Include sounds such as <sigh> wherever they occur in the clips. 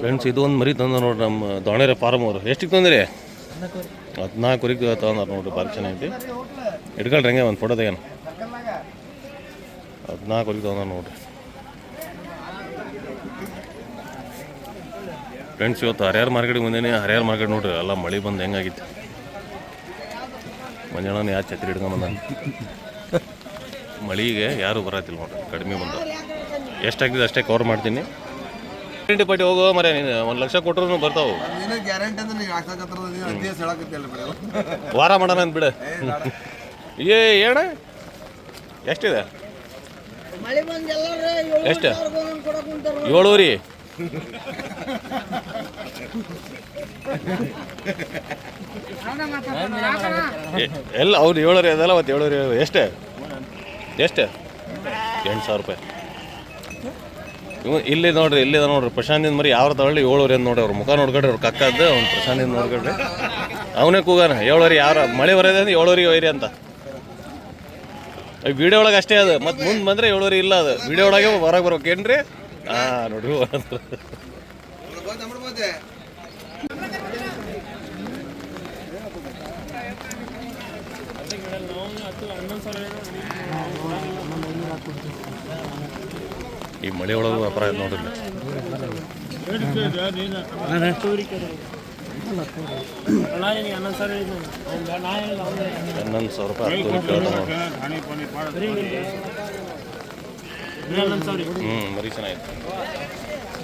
Friends ಇದು ಒಂದು ಮರಿ ತಂದ ನೋಡ್ರಿ ನಮ್ಮ ದಾವಣಗೆರೆ ಫಾರ್ಮ್ ಅವರು. ಎಷ್ಟಿಗೆ ತಂದ್ರಿ? ಹದಿನಾಲ್ಕು ಕುರಿಗೆ ತಗೊಂಡಾರ ನೋಡ್ರಿ ಭಾರಿ ಚೆನ್ನಾಗೈತಿ ಇಟ್ಕೊಳ್ರಿ ಹಂಗೆ ಒಂದು ಫೋಟೋ ತೆಗೇನು ಹದಿನಾಲ್ಕು ಕುರಿಗೆ ತಗೊಂಡಾರ ನೋಡ್ರಿ. ಫ್ರೆಂಡ್ಸ್ ಇವತ್ತು ಹರಿಯಾರ್ ಮಾರ್ಕೆಟಿಗೆ ಬಂದೇನೆ. ಹರಿಯಾರ್ ಮಾರ್ಕೆಟ್ ನೋಡ್ರಿ, ಎಲ್ಲ ಮಳೆ ಬಂದು ಹೆಂಗಾಗಿತ್ತು. ಮಂಜಣ್ಣನ ಯಾರು ಛತ್ರಿ ಹಿಡ್ಕೊಂಬಂದ ಮಳಿಗೆ ಯಾರು ಬರತ್ತಿಲ್ಲ ನೋಡ್ರಿ, ಕಡಿಮೆ ಬಂದ ಎಷ್ಟಾಗ್ತದೆ ಅಷ್ಟೇ ಕವರ್ ಮಾಡ್ತೀನಿ. ಗ್ಯಾರಂಟಿ ಪಟ್ಟಿ ಹೋಗೋ ಮರೆ ನೀನು ಒಂದು ಲಕ್ಷ ಕೊಟ್ಟರು ಬರ್ತಾವು. ಗ್ಯಾರಂಟಿ ಅಂದ್ರೆ ನೀವು ವಾರ ಮಾಡೋಣ ಅಂತ ಬಿಡು. ಏ ಏಣ ಎಷ್ಟಿದೆ? ಎಷ್ಟು? ಏಳೂರಿ ಎಲ್ಲ ಅವ್ರು ಏಳೂರಿ ಅದಲ್ಲ ಮತ್ತೆ ಏಳೂರಿ ಎಷ್ಟೇ? ಎಷ್ಟು? ಎಂಟು ಸಾವಿರ ರೂಪಾಯಿ. ಇವ ಇಲ್ಲಿ ನೋಡ್ರಿ ಇಲ್ಲಿ ನೋಡ್ರಿ ಪ್ರಶಾಂತಿನ ಮರಿ ಯಾವ ತಗೊಳ್ಳಿ ಏಳುವರೆ ಅಂತ ನೋಡ್ರಿ ಅವ್ರ ಮುಖ ನೋಡ್ಕೊಡ್ರಿ ಅವ್ರ ಕಕ್ಕದ್ದು, ಅವ್ನು ಪ್ರಶಾಂತಿನ ನೋಡ್ಕೊಡ್ರಿ ಅವನೇ ಕೂಗಾನ ಏಳುವರೆ ಯಾರ ಮಳೆ ಬರೋದೆ ಅಂದ್ರೆ ಏಳೂರಿಗೆ ಒಯ್ರಿ ಅಂತ. ವಿಡಿಯೋ ಒಳಗೆ ಅಷ್ಟೇ ಅದು, ಮತ್ತೆ ಮುಂದೆ ಬಂದ್ರೆ ಏಳುವರೆ ಇಲ್ಲ ಅದು. ವಿಡಿಯೋ ಒಳಗೆ ಹೊರಗೆ ಬರ್ಬೇಕೇನ್ರಿ ಹಾಂ ನೋಡ್ರಿ ಈ ಮಳೆ ಒಳಗೆ ವ್ಯಾಪಾರ ಆಯ್ತು ನೋಡ್ರಿ ಹನ್ನೊಂದು ಸಾವಿರ ರೂಪಾಯಿ ಹ್ಞೂ ಮರಿ ಚೆನ್ನಾಗಿತ್ತು.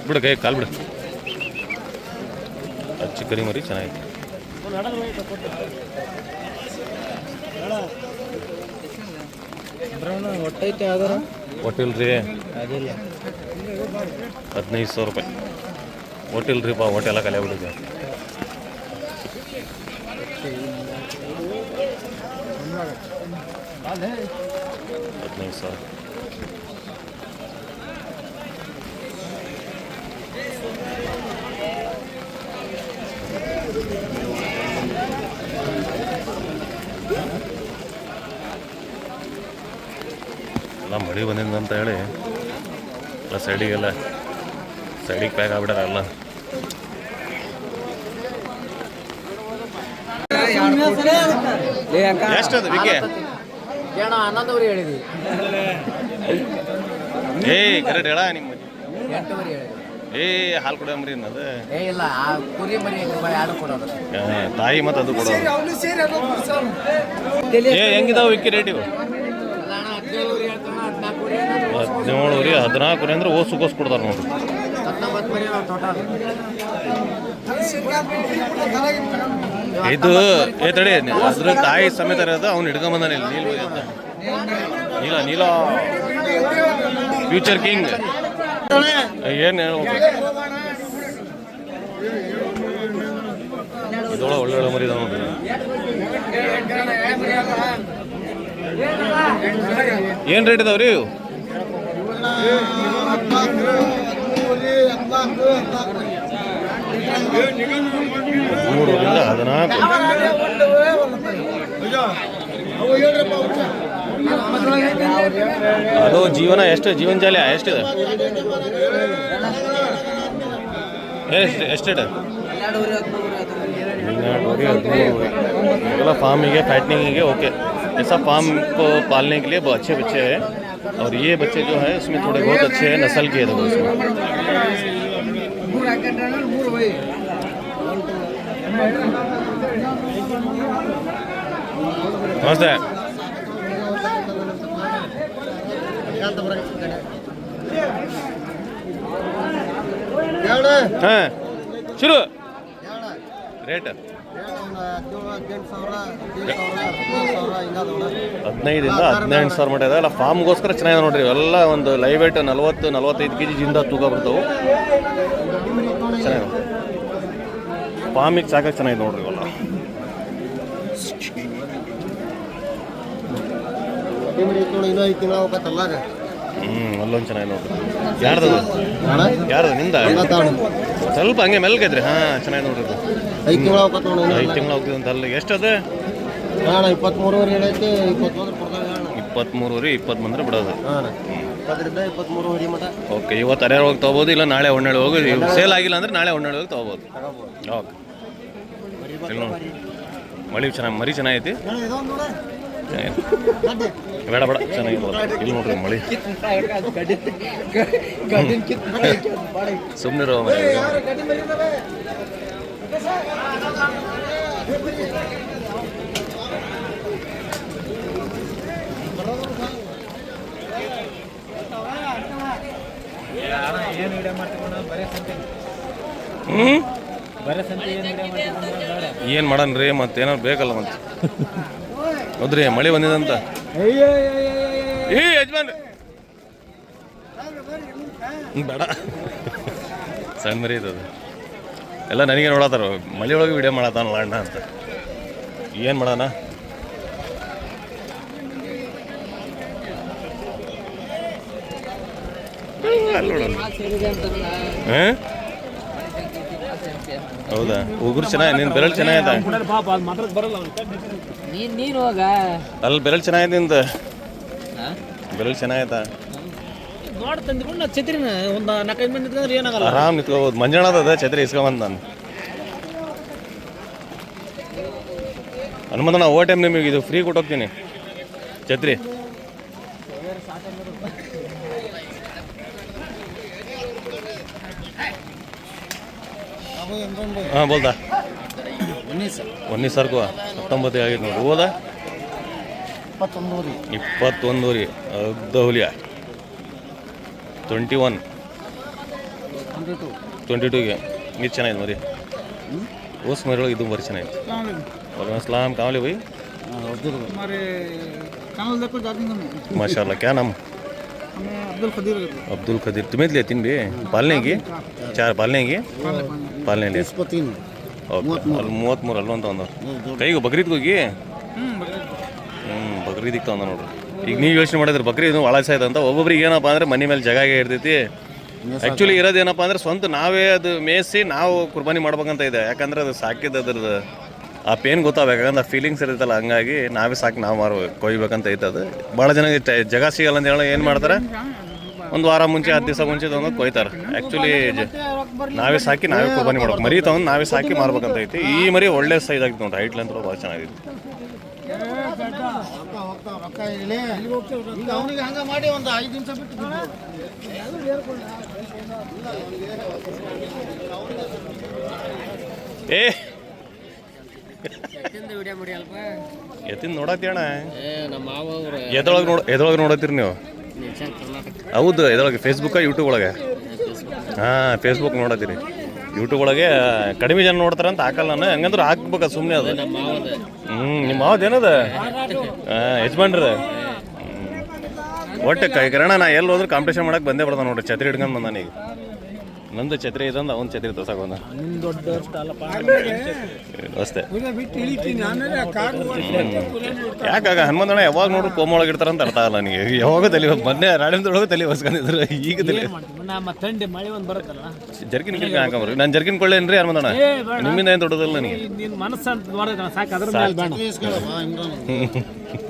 ಬಿಡು ಕೈ ಕಾಲು ಬಿಡು. ಅಚ್ಚು ಕರಿ ಮರಿ ಚೆನ್ನಾಗಿತ್ತು. ಒಟ್ಟೈತೆ ಯಾವ್ದಾರ ಹೋಟೆಲ್ ರೀ ಅದಿಲ್ಲ. ಹದಿನೈದು ಸಾವಿರ ರೂಪಾಯಿ. ಹೋಟೆಲ್ ರೀ ಬಾ ಹೋಟೆಲ ಕಲೆ ಬಿಟ್ಟಿದ್ದೆ ಹದಿನೈದು ಸಾವಿರ. ಎಲ್ಲ ಮಳೆ ಬಂದಿದ್ದಂತ ಹೇಳಿ ಎಲ್ಲ ಸೈಡಿಗೆಲ್ಲ ಸೈಡಿಗೆ ಪ್ಯಾಕ್ ಆಗ್ಬಿಟ್ಟಾರ ಎಲ್ಲ ಎಷ್ಟು ಅದು ವಿಕೆ ಹನ್ನೊಂದುವರೆ ಹೇಳಿದಿ ಏ ಕರೆಕ್ಟ್ ಹೇಳ ನಿಮ್ಮ ಎಂಟುವರೆ ಹೇಳಿದ್ವಿ. ಏ ಹಾಲು ಕೊಡಮ್ರಿ ಅನ್ನೋದು ಏ ಇಲ್ಲ ಆ ಕುರಿ ಮರಿ ಎರಡು ಕೊಡೋದು. ತಾಯಿ ಮತ್ತು ಅದು ಕೊಡೋದು. ಏ ಹೆಂಗಿದಾವ ವಿಕ್ಕಿ ರೇಟ್ ಇವು? ಹದಿನೇಳು ರೀ ಹದಿನಾಲ್ಕು ರೀ ಅಂದ್ರೆ ಓಸು ಕೋಸು ಕೊಡ್ತಾರೆ ನೋಡ್ರಿ. ಇದು, ಏ ತಡಿ, ಅದ್ರ ತಾಯಿ ಸಮೇತ ಇರೋದು, ಅವ್ನು ಹಿಡ್ಕೊಂಬಂದಾನೆ ಇಲ್ಲಿ, ನೀಲ್ ಅಂತ. ನೀಲ ನೀಲ. ಫ್ಯೂಚರ್ ಕಿಂಗ್ ಏನು ಹೇಳ್ಬೋದು ಇದೊಳ ಒಳ್ಳೆ ಒಳ್ಳೆ ಮರಿ ಇದಾವೆ ನೋಡ್ರಿ. ಏನು ರೇಟ್ ಇದಾವ್ರಿ? ಇವು ಮೂರರಿಂದ ಹದಿನಾಲ್ಕು. ಅದು ಜೀವನ ಎಷ್ಟು ಜೀವನ ಜಾಲ ಎಷ್ಟಿದೆ ಎಷ್ಟು ಎಷ್ಟಿದೆ ಹದಿನಾಲ್ಕೂವರೆ ಎಲ್ಲ ಫಾರ್ಮಿಗೆ ಫ್ಯಾಟ್ನಿಂಗಿಗೆ ಓಕೆ ऐसा फार्म को पालने के लिए बहुत अच्छे बच्चे हैं। और ये बच्चे जो है उसमें थोड़े बहुत अच्छे हैं नस्ल के है इसमें। हाँ शुरू। रेट ಹದಿನೈದಿಂದ ಹದಿನೆಂಟು ಸಾವಿರ ಮಟ್ಟ ಎಲ್ಲ ಫಾರ್ಮ್ಗೋಸ್ಕರ ಚೆನ್ನಾಗಿದೆ ನೋಡ್ರಿ. ಎಲ್ಲ ಒಂದು ಲೈವ್ ವೇಟ್ ನಲ್ವತ್ತು, ನಲ್ವತ್ತೈದು ಕೆ ಜಿಯಿಂದ ತೂಕ ಬರ್ತಾವೆ. ಚೆನ್ನಾಗಿದೆ ಫಾರ್ಮಿಗೆ ಸಾಕಕ್ಕೆ ಚೆನ್ನಾಗಿದೆ ನೋಡ್ರಿ ಇವೆಲ್ಲ. ಇನ್ನೂ ಹ್ಞೂ ಅಲ್ಲೊಂದು ಚೆನ್ನಾಗಿ ನೋಡ್ರಿ ಯಾರ್ದು ಯಾರ್ದು? ನಿಂದ ಸ್ವಲ್ಪ ಹಂಗೆ ಮೆಲ್ಕೈತ್ರಿ ಹಾಂ ಚೆನ್ನಾಗಿ ನೋಡ್ರಿ ಐದು ತಿಂಗಳ ನೋಡಿ. ಐದು ತಿಂಗಳು ಹೋಗ್ತದೆ ಅಂತ ಅಲ್ಲಿ ಎಷ್ಟು ಅದ ಇಪ್ಪತ್ಮೂರುವರೆ ಹೇಳೈತಿ ಇಪ್ಪತ್ತೊಂದು ಕೊಡ್ತಾವೆ ಅಣ್ಣ. ಇಪ್ಪತ್ತ್ಮೂರು ರೀ ಇಪ್ಪತ್ತು ಬಂದ್ರೆ ಬಿಡೋದು. ಹಾಂ ಇಪ್ಪತ್ತರಿಂದ ಇಪ್ಪತ್ತ್ಮೂರುವರೆ ಮಟ ಓಕೆ ಇವತ್ತು ಅರೆ ಹೋಗಿ ತೊಗೋಬೋದು ಇಲ್ಲ ನಾಳೆ ಹೊಣ್ಣೆಳೆ ಹೋಗಿ ಸೇಲ್ ಆಗಿಲ್ಲ ಅಂದ್ರೆ ನಾಳೆ ಹೊಣ್ಣೆಳೆ ಹೋಗಿ ತೊಗೋಬೋದು. ಓಕೆ ಮಳಿ ಚೆನ್ನಾಗಿ ಮರಿ ಚೆನ್ನಾಗೈತಿ. ಬೇಡ ಬೇಡ ಚೆನ್ನಾಗಿಲ್ಲ ಇಲ್ಲಿ ನೋಡ್ರಿ ಮಳಿ. ಸುಮ್ಮನೆ ಏನು ಮಾಡನ್ರಿ? ಮತ್ತೇನಾರು ಬೇಕಲ್ಲ ಮತ್ತೆ. ಹೌದ್ರಿ, ಮಳೆ ಬಂದಿದಂತ ಏ ಯಜಮಾನ್ ಬೇಡ ಸಣ್ಣ ಮರಿ ಇದು. ಎಲ್ಲ ನನಗೆ ನೋಡತ್ತಾರ ಮಳೆ ಒಳಗೆ ವಿಡಿಯೋ ಮಾಡತ್ತಾನಲ್ಲ ಅಣ್ಣ ಅಂತ ಏನು ಮಾಡೋಣ ಅಲ್ಲಿ ನೋಡೋಣ ಹಾಂ ಹೌದಾ? ಉಗುರು ಚೆನ್ನಾಗಿ ನಿನ್ನ ಬೆರಳು ಚೆನ್ನಾಗಿದೆ. ನೀನ್ ಅದು ನೀನು ನೀನು ಹೋಗ. ಅಲ್ಲಿ ಬೆರಳು ಚೆನ್ನಾಗಿದೆ ನಿಂದ. ಬೆರಳು ಚೆನ್ನಾಗೈತಾ ನೋಡಿ ತಂದ್ಕೊಂಡು ಛತ್ರಿನ ಒಂದು ನಾಲ್ಕೈದು ಮಂದಿ ನಿಂತ್ಕೊಂಡ್ರೆ ಏನಾಗಲ್ಲ. ಆರಾಮ್ ನಿಂತ್ಕೋಬೋದು. ಮಂಜಾಣದ ಛತ್ರಿ ಇಸ್ಕೊಂಬಂದು ನಾನು. ಹನುಮಂತಣ್ಣ ಓ ಟೈಮ್ ನಿಮಗೆ ಇದು ಫ್ರೀ ಕೊಟ್ಟೋಗ್ತೀನಿ ಛತ್ರಿ. ಹಾಂ ಬೋಲ್ದ? ಒಂದೇ ಸರ್ಕು ಹತ್ತೊಂಬತ್ತು ಆಗೈತೆ ನೋಡಿ. ಹೋದ ಇಪ್ಪತ್ತೊಂದು ರೀ ಅರ್ಧ ಹುಲಿಯ ಟ್ವೆಂಟಿ ಒನ್ ಟ್ವೆಂಟಿ ಟೂಗೆ ಇದು ಚೆನ್ನಾಗಿದೆ ಮರಿ. ಓಸ್ ಮರಿಯೊಳಗೆ ಇದು ಬರೀ ಚೆನ್ನಾಗಿತ್ತು ಸ್ಲಾಮ್ ಕಾವಲಿ ಬೈ. ಮಾಶಾಲ ಕ್ಯಾ ನಮ್ಮ ಅಬ್ದುಲ್ ಖದೀರ್ ಅಬ್ದುಲ್ ಖದೀರ್. ತುಮಿದ್ಲಿ ತಿನ್ಬಿ ಪಾಲನೆಗೆ? ಚಾರ್ ಪಾಲನೆಗೆ? ಪಾಲನೆ ಇಸ್ಕೊತೀನಿ ಅಲ್ಲಿ ಮೂವತ್ತ್ಮೂರು ಅಲ್ಲೊಂದು ಒಂದು ಕೈಗೆ ಬಕ್ರೀದ್ ಹೋಗಿ? ಹ್ಞೂ ಬಕ್ರೀದಿಗೆ. ತಗೊಂಡ ನೋಡ್ರಿ ಈಗ ನೀವು ಯೋಚನೆ ಮಾಡಿದ್ರೆ ಬಕ್ರೀ ಇದು ಒಳಸ ಅಂತ ಒಬ್ಬೊಬ್ರಿಗೆ ಏನಪ್ಪ ಅಂದ್ರೆ ಮನೆ ಮೇಲೆ ಜಾಗ ಇರ್ತೈತಿ. ಆ್ಯಕ್ಚುಲಿ ಇರೋದೇನಪ್ಪ ಅಂದ್ರೆ ಸ್ವಂತ ನಾವೇ ಅದು ಮೇಯಿಸಿ ನಾವು ಕುರ್ಬಾನಿ ಮಾಡ್ಬೇಕಂತ ಇದೆ. ಯಾಕಂದ್ರೆ ಅದು ಸಾಕಿದ್ದು ಅದ್ರದ್ದು ಆ ಪೇನ್ ಗೊತ್ತಾಗಬೇಕು. ಯಾಕಂದ್ರೆ ಆ ಫೀಲಿಂಗ್ಸ್ ಇರುತ್ತಲ್ಲ ಹಂಗಾಗಿ ನಾವೇ ಸಾಕು ನಾವು ಮಾರ್ಬೇಕು ಕೊಯ್ಬೇಕಂತ ಐತೆ ಅದು. ಭಾಳ ಜನ ಜಗ ಸಿಗಲ್ಲ ಅಂತ ಹೇಳಿ ಏನು ಮಾಡ್ತಾರೆ? ಒಂದು ವಾರ ಮುಂಚೆ ಹತ್ತು ದಿವಸ ಮುಂಚೆ ತಗೊಂಡು ಕೊಯ್ತಾರೆ. ಆ್ಯಕ್ಚುಲಿ ನಾವೇ ಸಾಕಿ ನಾವೇ ಕುರ್ಬಾನಿ ಮಾಡ್ಬೇಕು. ಮರಿ ತಗೊಂಡು ನಾವೇ ಸಾಕಿ ಮಾರ್ಬೇಕಂತ ಐತಿ. ಈ ಮರಿ ಒಳ್ಳೆ ಸೈಜ್ ಆಗಿತ್ತು ನೋಡಿ ಹೈಟ್ ಅಂತ ಭಾಳ ಚೆನ್ನಾಗಿತ್ತು ಏ. ಎತ್ತಿನ ನೋಡತ್ತಿ ಅಣ್ಣ ಎದೊಳಗೆ ನೋಡ ಎದ್ರೊಳಗೆ ನೋಡತ್ತೀರಿ ನೀವು? ಹೌದು, ಇದ್ರೊಳಗೆ ಫೇಸ್ಬುಕ್ಕ ಯೂಟ್ಯೂಬ್ ಒಳಗೆ? ಹಾಂ ಫೇಸ್ಬುಕ್ ನೋಡತ್ತೀರಿ. ಯೂಟ್ಯೂಬ್ ಒಳಗೆ ಕಡಿಮೆ ಜನ ನೋಡ್ತಾರೆ ಅಂತ ಹಾಕಲ್ಲ ನಾನು. ಹಂಗಂದ್ರೆ ಹಾಕ್ಬೇಕ ಸುಮ್ಮನೆ ಅದು. ಹ್ಞೂ ನಿಮ್ಮ ಮಾವದ ಏನದ? ಹಾಂ, ಯಜಮಾನ್ರ? ಒಟ್ಟು ಕೈ ಕಿರಣ ನಾ ಎಲ್ಲಿ ಹೋದ್ರೆ ಕಾಂಪಿಟೇಷನ್ ಮಾಡಕ್ಕೆ ಬಂದೇ ಬರ್ತಾನೆ ನೋಡ್ರಿ, ಛತ್ರಿ ಹಿಡ್ಕೊಂಡು ಬಂದಾನ ಈಗ. ನಂದು ಛತ್ರಿ ಇದಂದು ಅವ್ನ ಛತ್ರಿ ತೋರ್ಸಕ್ ನಿಮ್ ದೊಡ್ಡ ಅಲ್ಲಪ್ಪ ಅಷ್ಟೇ. ಬಿಟ್ಟು ಇಳಿತೀನಿ ಆಮೇಲೆ ಕಾರು ಯಾಕಾಗ ಹನುಮಂತಣ್ಣ ಯಾವಾಗ ನೋಡ್ರಿ ಕೋಮ ಒಳಗೆ ಇರ್ತಾರ ಅಂತ ಅರ್ಥ ಆಗಲ್ಲ ನನಗೆ ಯಾವಾಗ ತಲೆ ಮೊನ್ನೆ ರಾಣಿಂದೊಳಗೆ ತಲೆ ಹೊಸ್ಕೊಂಡಿದ್ರು ಈಗ ತಲೆ ನಮ್ಮ ತಂಡೆ ಮಳೆ ಒಂದು ಬರುತ್ತಲ್ಲ? ಜರ್ಕಿನ್ ಕಿಲ್ಕ ಹಾಕೊಂಬರ್ರಿ. ನಾನು ಜರ್ಕಿನ್ ಕೊಳ್ಳೇನ್ರಿ ಹನುಮಂತಣ್ಣ? ನಿಮ್ಮಿಂದ ಏನು ದೊಡ್ಡದಲ್ಲ ನನಗೆ ನಿನ್ನ ಮನಸ್ಸಂತ ನೋಡಿದ್ರೆ ಸಾಕು. ಅದ್ರ ಮೇಲೆ ಬೇಡ. <laughs>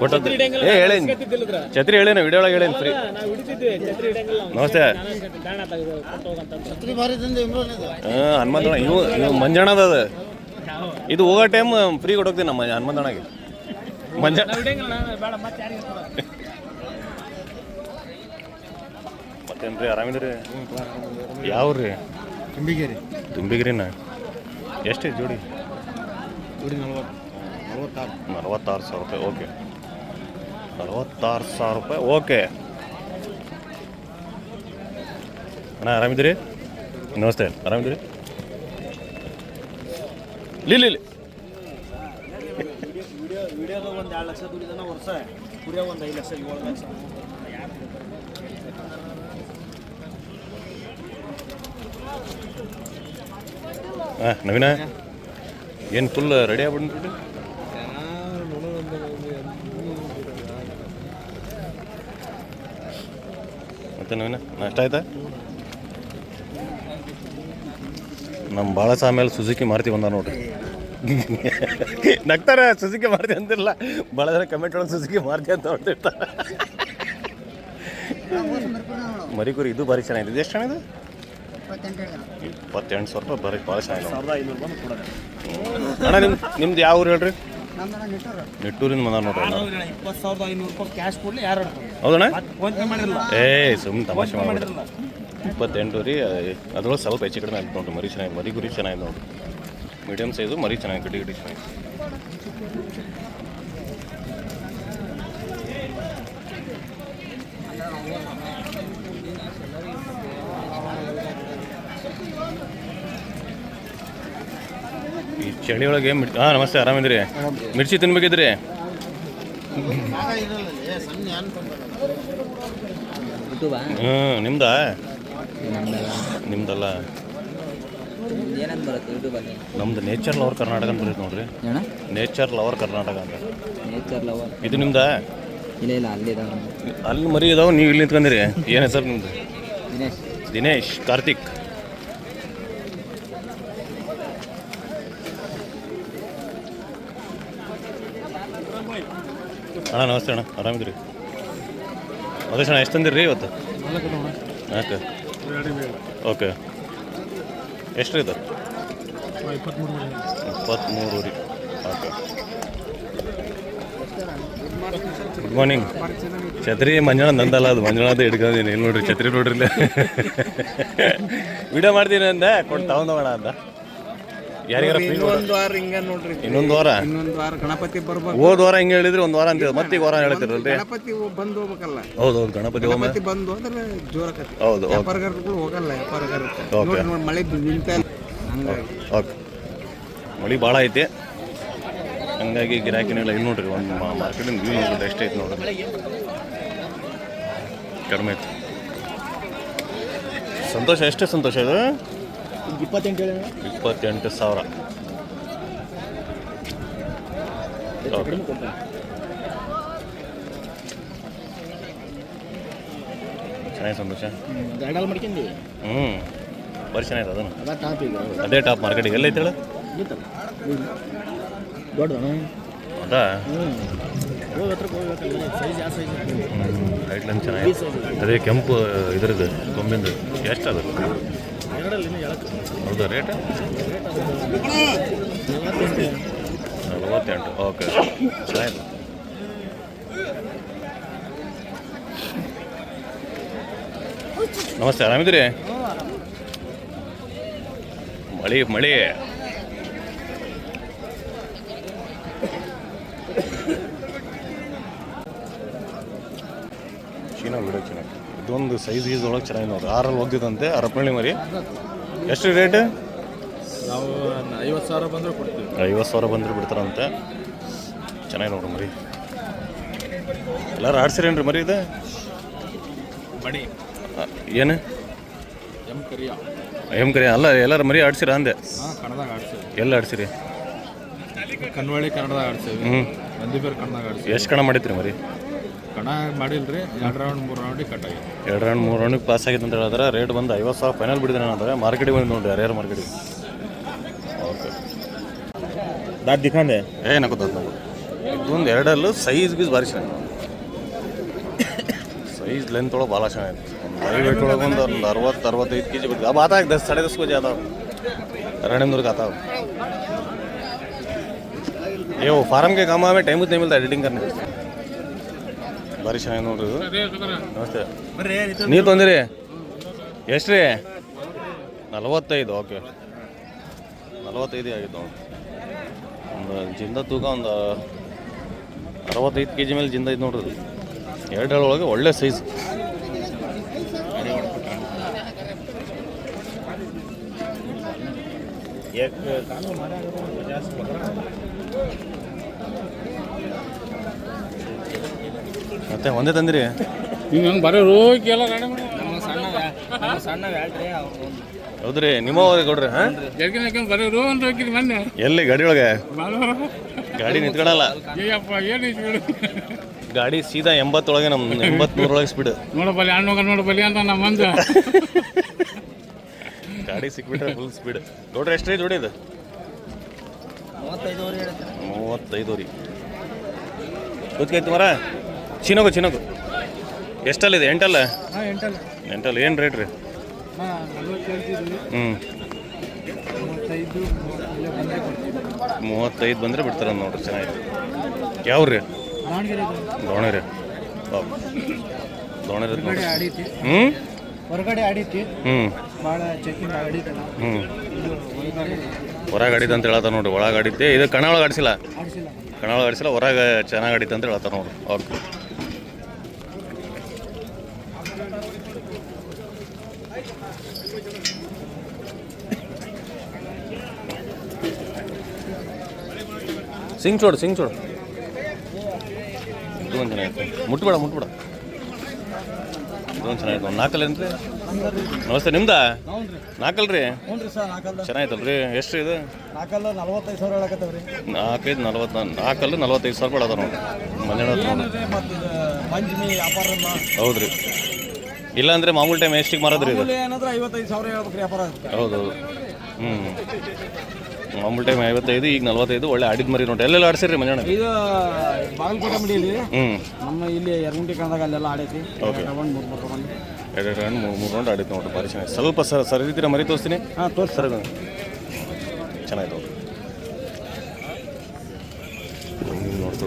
ಕೊಟ್ಟದ್ದು ಏ ಹೇಳೇನಿ ಛತ್ರಿ ಹೇಳೇನು ವಿಡಿಯೋ ಒಳಗೆ ಹೇಳೇನು ಫ್ರೀ ನಮಸ್ತೆ. ಹಾಂ ಹನುಮಂತಣ್ಣ ಇವು ಇವು ಮಂಜಣ್ಣದ ಅದು. ಇದು ಹೋಗೋ ಟೈಮ್ ಫ್ರೀ ಕೊಟ್ಟೋಗ್ತೀನಿ ನಮ್ಮ ಹನುಮಂತಣ್ಣಗೆ ಮಂಜ ನಾವು ರೀ ಆರಾಮಿದ್ರಿ ಯಾವ್ರಿ? ತುಂಬಿಗಿರಿ. ತುಂಬಿಗ್ರಿನ? ಎಷ್ಟು ಜೋಡಿ? ನೋಡಿ ನಲ್ವತ್ತು. ನಲ್ವತ್ತಾರು. ನಲವತ್ತಾರು ಸಾವಿರ ರೂಪಾಯಿ ಓಕೆ. ನಲವತ್ತಾರು ಸಾವಿರ ರೂಪಾಯಿ. ಓಕೆ. ಅಣ್ಣ, ಆರಾಮಿದ್ದೀರಿ? ನಮಸ್ತೆ. ಆರಾಮಿದ್ದೀರಿ? ಲೀಲಿ ಇಲ್ಲಿ ಹಾಂ ನವೀನ, ಏನು ಫುಲ್ ರೆಡಿ ಆಗ್ಬಿಟ್ಟು ಮತ್ತೆ ನವೀನ ನಾಷ್ಟ ಆಯ್ತಾ? ನಮ್ಮ ಭಾಳ ಆಮೇಲೆ ಸುಜುಕಿ ಮಾರ್ತಿ ಬಂದ ನೋಡ್ರಿ. ನಗ್ತಾರೆ ಸುಜುಕಿ ಮಾರ್ತಿ ಅಂತಿಲ್ಲ ಭಾಳ ಜನ ಕಮೆಂಟ್ ಒಳಗೆ ಸುಜುಕಿ ಮಾರ್ತಿ ಅಂತ ಹೊಡ್ತಿರ್ತಾರೆ ಮರಿಕುರಿ ಇದು ಭಾರಿ ಚೆನ್ನಾಗಿದೆ ಇದು. ಎಷ್ಟು ಚೆನ್ನಾಗಿದೆ ಇಪ್ಪತ್ತೆಂಟು ಸಾವಿರ ರೂಪಾಯಿ ಬಾರಿ ಭಾಳ ಚೆನ್ನಾಗಿದೆ ಅಣ್ಣ ನಿಮ್ದು ನಿಮ್ದು ಯಾವ ಊರು ಹೇಳ್ರಿ? ನಿಟ್ಟೂರಿಂದ ಬಂದ ನೋಡ್ರಿ. ಇಪ್ಪತ್ತು ಸಾವಿರದ ಐನೂರು ರೂಪಾಯಿ ಕ್ಯಾಶ್ ಕೊಡಲಿ ಯಾರು ಹಿಡ್ಕೊಂಡು ಹೌದಣ್ಣ? ಏ ಸುಮ್ಮನೆ ತಮಾಷೆ ಮಾಡಿ ಇಪ್ಪತ್ತೆಂಟು ರೀ ಅದ್ರೊಳಗೆ ಸ್ವಲ್ಪ ಹೆಚ್ಚು ಕಡಿಮೆ ಆಯ್ತು ನೋಡ್ರಿ ಮರಿ ಚೆನ್ನಾಗಿ ಮರಿ ಗುರಿ ಚೆನ್ನಾಗಿದೆ ನೋಡ್ರಿ. ಮೀಡಿಯಮ್ ಸೈಜು ಮರಿ ಚೆನ್ನಾಗಿ ಗಡಿ ಗಡಿ ಚೆನ್ನಾಗಿ ಚಳಿ ಒಳಗೆ ಹಾ ಹಾಂ ನಮಸ್ತೆ ಆರಾಮಿದ್ರಿ ಮಿರ್ಚಿ ತಿನ್ಬೇಕಿದ್ರಿ? ಹ್ಞೂ ನಿಮ್ದಾ? ನಿಮ್ದಲ್ಲ? ನಮ್ದು ನೇಚರ್ ಲವರ್ ಕರ್ನಾಟಕ ಅಂತ ಬರೀತು ನೋಡ್ರಿ. ನೇಚರ್ ಲವರ್ ಕರ್ನಾಟಕ ಅಂತ. ನೇಚರ್ ಲವರ್ ಇದು ನಿಮ್ದಾ? ಇಲ್ಲ ಇಲ್ಲ ಅಲ್ಲಿ ಅಲ್ಲಿ ಮರಿ ಇದಾವೆ ನೀವು ಇಲ್ಲಿ ನಿಂತ್ಕೊಂಡಿರಿ. ಏನು ಹೆಸರು ನಿಮ್ದು? ದಿನೇಶ್. ದಿನೇಶ್ ಕಾರ್ತಿಕ್. ಅಣ್ಣ ನಮಸ್ತೆ ಅಣ್ಣ. ಆರಾಮಿದ್ರಿ ಅದೇ ಅಣ್ಣ, ಎಷ್ಟು ತಂದಿರಿ ಇವತ್ತು? Okay okay. ಎಷ್ಟು ರೀ ಇದು? ಇಪ್ಪತ್ತ್ಮೂರು ರೀ ಓಕೆ. ಗುಡ್ ಮಾರ್ನಿಂಗ್ ಛತ್ರಿ ಮಂಜುಳ ನಂದಲ್ಲ, ಅದು ಮಂಜುಳದ ಹಿಡ್ಕೊಂಡಿದ್ದೀನಿ. ಇಲ್ಲಿ ನೋಡ್ರಿ, ಛತ್ರಿ ನೋಡ್ರಿ ವಿಡಿಯೋ <laughs> ಮಾಡ್ತೀನಿ ಅಂದೆ, ಕೊಟ್ಟು ತಗೊಂಡೋಗೋಣ ಅಂತ. ಯಾರಿಗಾರ free. ಇನ್ನೊಂದು ವಾರ ಹಿಂಗ ನೋಡ್ರಿ. ಇನ್ನೊಂದು ವಾರ? ಇನ್ನೊಂದು ವಾರ ಗಣಪತಿ ಬರ್ಬೇಕು. ಹೋದ ವಾರ ಹಿಂಗೆ ಹೇಳಿದ್ರೆ ಒಂದು ವಾರ ಅಂತ ಮತ್ತೆ ಈಗ ವಾರ ಹೇಳ್ತಿರಲ್ರಿ? ಗಣಪತಿ ಬಂದು ಹೋಗ್ಬೇಕಲ್ಲ. ಹೌದು ಹೌದು ಗಣಪತಿ ಹೋಮ. ಗಣಪತಿ ಬಂದು ಅಂದ್ರೆ ಜೋರಕತಿ ಹೌದು ವ್ಯಾಪಾರಗಾರರು ವ್ಯಾಪಾರಗಾರಗಳು ಹೋಗಲ್ಲ ವ್ಯಾಪಾರಗಾರ ನೋಡ್ರಿ ನೋಡಿ ಮಳೆ ನಿಂತ ಹಂಗಾಗಿ. ಓಕೆ ಮಳೆ ಭಾಳ ಐತಿ. ಹಂಗಾಗಿ ಗಿರಾಕಿನೆಲ್ಲ ಇಲ್ಲಿ ನೋಡ್ರಿ ಒಂದು ಮಾರ್ಕೆಟಿಂದ ವ್ಯೂ ನೋಡ್ರಿ ಎಷ್ಟು ಐತಿ ನೋಡ್ರಿ. ಕಡಿಮೆ ಐತಿ. ಸಂತೋಷ ಎಷ್ಟೇ ಸಂತೋಷ ಇದು? ಇಪ್ಪತ್ತೆಂಟು ಇಪ್ಪತ್ತೆಂಟು ಸಾವಿರ. ಓಕೆ ಚೆನ್ನಾಗಿ ಸಂತೋಷ. ಗಾಡಲ್ ಮಾಡ್ಕೊಂಡೀವಿ ಹ್ಞೂ ಬರೀ ಚೆನ್ನಾಗಿದೆ ಅದನ್ನು. ಅದ ಟಾಪ್ ಈಗ. ಅದೇ ಟಾಪ್ ಮಾರ್ಕೆಟಿಗೆ ಎಲ್ಲೈತೆ ಹೇಳು? ಗೀತಲ್ಲ ದೊಡ್ಡದಣ ಹೌದಾ? ಹ್ಞೂ ಹೋಗಿ ಹತ್ರಕ್ಕೆ ಹೋಗ್ಬೇಕಲ್ಲ ಸೈಜ್ ಯಾವ ಸೈಜ್? ಹೈಟ್ಲೈನ್ ಚೆನ್ನಾಗಿದೆ. ಅದೇ ಕೆಂಪು ಇದ್ರದ್ದು ಕೊಂಬಿಂದು ಎಷ್ಟು ಅದು? ಹೌದಾ, ರೇಟ್? ನಲವತ್ತೆಂಟು, ಓಕೆ. ಚೆನ್ನಾಗಿದೆ. ನಮಸ್ತೆ ಆರಾಮಿದ್ರಿ ಮಳಿ ಮಳಿ ಚೀನಾ ಬಿಡೋ ಚೆನ್ನಾಗಿ ಇದೊಂದು ಸೈಜ್ ಗೀಸ್ ಒಳಗೆ ಚೆನ್ನಾಗಿ ನೋಡ್ರಿ ಆರಲ್ಲಿ ಹೋಗ್ತಿದ್ದಂತೆ ಅರಪಳ್ಳಿ ಮರಿ. ಎಷ್ಟು ರೇಟ್ ನಾವು ಐವತ್ತು ಸಾವಿರ ಬಂದರೆ ಕೊಡ್ತೀವಿ. ಐವತ್ತು ಸಾವಿರ ಬಂದ್ರೆ ಬಿಡ್ತಾರಂತೆ. ಚೆನ್ನಾಗಿ ನೋಡ್ರಿ ಮರಿ. ಎಲ್ಲರೂ ಆಡ್ಸಿರೇನ್ರಿ ಮರಿ ಇದು? ಮಣಿ. ಏನು? ಎಂ ಕರಿಯ. ಎಂ ಕರಿ ಅಲ್ಲ ಎಲ್ಲರೂ ಮರಿ ಆಡ್ಸಿರ ಅಂದೆ? ಕನ್ನಡದಾಗ ಎಲ್ಲ ಆಡ್ಸಿರಿ? ಕನ್ವಳ್ಳಿ ಕನ್ನಡದಾಗ ಆಡ್ಸೇವೆ. ಹ್ಞೂ ಕನ್ನಡ ಕನ್ನಡದಾಗ ಎಷ್ಟು ಕಣ ಮಾಡಿದ್ರಿ ಮರಿ? ಮಾಡಿಲ್ಲ ರೀ ಎರಡು ರೌಂಡ್ ಮೂರು ರೌಂಡಿಗೆ ಎರಡು ಮೂರು ಪಾಸ್ ಆಗಿದೆ ಅಂತ ಹೇಳಿದ್ರೆ ರೇಟ್ ಬಂದು ಐವತ್ತು ಸಾವಿರ ಫೈನಲ್ ಬಿಡಿದ್ರೆ ಏನಂದ್ರೆ ಮಾರ್ಕೆಟಿಗೆ ಬಂದು ನೋಡಿರಿ ಹರಿಹರ ಮಾರ್ಕೆಟಿಗೆ ಓಕೆ ದಾಟ್ ದಿಖಾಂದೆ ಏನಕ್ಕೆ ಗೊತ್ತಾಯ್ತು ಇದೊಂದು ಎರಡಲ್ಲೂ ಸೈಜ್ ಬೀಸ್ ಭಾರಿ ಚೆನ್ನಾಗಿ ಸೈಜ್ ಲೆಂತ್ ಒಳಗೆ ಭಾಳ ಚೆನ್ನಾಗಿದೆ ಒಂದು ವೇಟ್ ಒಳಗೆ ಒಂದು ಒಂದು ಅರವತ್ತು ಅರವತ್ತೈದು ಕೆ ಜಿ ಬೇಕು ಆ ಬಾತಾಗ ದಸ್ ಸಡೆ ದಸ್ ಕೆಜಿ ಅದಾವ. ಎರಡನೂರು ಆತಾವ. ಏ ಫಾರಮ್ಗೆ ಕಾಮ ಟೈಮ್ ಟೈಮ್ ಇಲ್ಲ ಎಡಿಟಿಂಗ್ ಕರ್ನಿ. ಭಾರಿ ಚೆನ್ನಾಗಿ ನೋಡ್ರಿ ಇದು. ನಮಸ್ತೆ. ನೀವು ತಂದಿರಿ? ಎಷ್ಟು ರೀ ನಲವತ್ತೈದು ಓಕೆ. ನಲವತ್ತೈದು ಆಗಿತ್ತು ನೋಡಿ ಒಂದು ಜಿಂದ ತೂಕ ಒಂದು ಅರವತ್ತೈದು ಕೆ ಜಿ ಮೇಲೆ ಜಿಂದ ಇದು ನೋಡ್ರಿ ಎರಡು ಒಳಗೆ ಒಳ್ಳೆ ಸೈಜ್ ಮತ್ತೆ ಒಂದೇ ತಂದಿರಿ? ನೀವು ಹಂಗೆ ಬರೋ ಎಲ್ಲ ಗಾಡಿ ಸಣ್ಣ ಹೌದ್ರಿ ನಿಮ್ಮ ಕೊಡ್ರಿ ಹಾಂ? ಹಾಕೊಂಡು ಬರೋ ರೋ ಅಂತ ಮೊನ್ನೆ. ಎಲ್ಲಿ ಗಾಡಿ ಒಳಗೆ? ಗಾಡಿ ನಿಂತ್ಕೊಳಲ್ಲ. ಏಯಪ್ಪ ಏನು ಇಟ್ಬಿಡು ಗಾಡಿ ಸೀದಾ ಎಂಬತ್ತೊಳಗೆ ನಮ್ಮ ಎಂಬತ್ಮೂರೊಳಗೆ ಸ್ಪೀಡ್ ನೋಡಬಲ್ಲಿ ಹಣ್ಣು ನೋಡಬಲ್ಲಿ ಅಂತ ನಮ್ಮ ಮಂದ. ಗಾಡಿ ಸಿಕ್ಬಿಟ್ರೆ ಫುಲ್ ಸ್ಪೀಡ್ ನೋಡ್ರಿ ಎಷ್ಟ್ರಿ ಜೋಡಿ ಇದು? ಮೂವತ್ತೈದುವರೆ ಹೇಳ್ತಾರೆ ಮೂವತ್ತೈದು ರೀ ಗೊತ್ತಾಯ್ತು ಮರ ಚಿನ್ನಗು ಚಿನ್ನಗು ಎಷ್ಟಲ್ಲಿದೆ? ಎಂಟಲ್ಲ? ಎಂಟಲ್ಲ. ಎಂಟಲ್ಲ. ಏನು ರೇಟ್ ರೀ? ಹ್ಞೂ ಮೂವತ್ತೈದು ಬಂದರೆ ಬಿಡ್ತಾರೆ ನೋಡ್ರಿ ಚೆನ್ನಾಗಿದೆ ಯಾವ ರೀ? ದಾವಣಗೆರೆ ದಾವಣಗೆರೆ. ಹ್ಞೂ ಹೊರಗಡೆ ಆಡೈತಿ ಹ್ಞೂ ಭಾಳ ಚೆಕಿಂಗ್ ಆಡೈತಲ್ಲ ಹ್ಞೂ ಹೊರಗೆ ಆಡಿತ್ತು ಅಂತ ಹೇಳ್ತಾರೆ ನೋಡ್ರಿ ಒಳಗೆ ಆಡಿದ್ದೆ. ಇದು ಕಣ ಒಳಗೆ ಆಡಿಸಿಲ್ಲ? ಆಡಿಸಿಲ್ಲ. ಕಣ ಒಳಗೆ ಆಡಿಸಿಲ್ಲ ಹೊರಗೆ ಚೆನ್ನಾಗಿ ಆಡಿತ್ತು ಅಂತ ಹೇಳ್ತಾರೆ ನೋಡ್ರಿ. ಓಕೆ. ಸಿಂಗ್ ಚೋಡು ಸಿಂಗ್ ಚೋಡು. ಇದೊಂದು ಚೆನ್ನಾಗಿತ್ತು ಮುಟ್ಬೇಡ ಮುಟ್ಬೇಡ. ಇದೊಂದು ಚೆನ್ನಾಗಿತ್ತು ಒಂದು ನಾಲ್ಕಲ್ಲೇನು ರೀ ನಮಸ್ತೆ ನಿಮ್ದಾ? ನಾಲ್ಕಲ್ರಿ? ಹ್ಞೂ ರೀ ನಾಲ್ಕಲ್ಲ ಚೆನ್ನಾಗಿತ್ತಲ್ರಿ? ಎಷ್ಟು ಇದು? ನಾಲ್ಕಲ್ಲ ರೀ ನಾಲ್ಕೈದು ನಲ್ವತ್ತು ನಾಲ್ಕಲ್ಲಿ ನಲ್ವತ್ತೈದು ಸಾವಿರ ರೂಪಾಯಿ ಅದ ನೋಡಿ ಮಂಜಾಣ ಏನ್ರಿ ಮತ್ತು ಮಂಜಿಮಿ ವ್ಯಾಪಾರ ಹೌದು ರೀ ಇಲ್ಲಾಂದ್ರೆ ಮಾಮೂಲಿ ಟೈಮ್ ಎಷ್ಟಿಗೆ ಮಾರೋದ್ರಿ ಇದು? ಏನಂದ್ರೆ ಐವತ್ತೈದು ಸಾವಿರ ಹೇಳ್ಬೇಕು ವ್ಯಾಪಾರ ಹೌದು ಹ್ಞೂ ಮಾಮೂಲಿ ಟೈಮ್ ಐವತ್ತೈದು ಈಗ ನಲ್ವತ್ತೈದು ಒಳ್ಳೆ ಆಡಿದ ಮರಿ ನೋಡಿ ಎಲ್ಲೆಲ್ಲ ಆಡ್ಸಿರಿ ಮಂಜಣ್ಣ? ಇದು ಬಾಗಲಕೋಟೆ ಮಡಿಯಲ್ಲಿ ಹ್ಞೂ ನಮ್ಮ ಇಲ್ಲಿ ಯರಗುಂಟಿ ಕಣದಾಗ ಅಲ್ಲೆಲ್ಲ ಆಡೈತಿ. Okay. ತಗೊಂಡು ಮೂರು ಮೂರು ತಗೊಂಡು ಎರಡು ರನ್ ಮೂರು ಮೂರು ರೌಂಡ್ ಆಡಿತ್ತು ನೋಡ್ರಿ ಭಾರಿ ಚೆನ್ನಾಗಿ. ಸ್ವಲ್ಪ ಸರ್ ಸರಿದಿರ ಮರಿ ತೋರಿಸ್ತೀನಿ? ಹಾಂ ತೋರಿಸಿ. ಸರ್ ಚೆನ್ನಾಯ್ತು ನೋಡ್ತು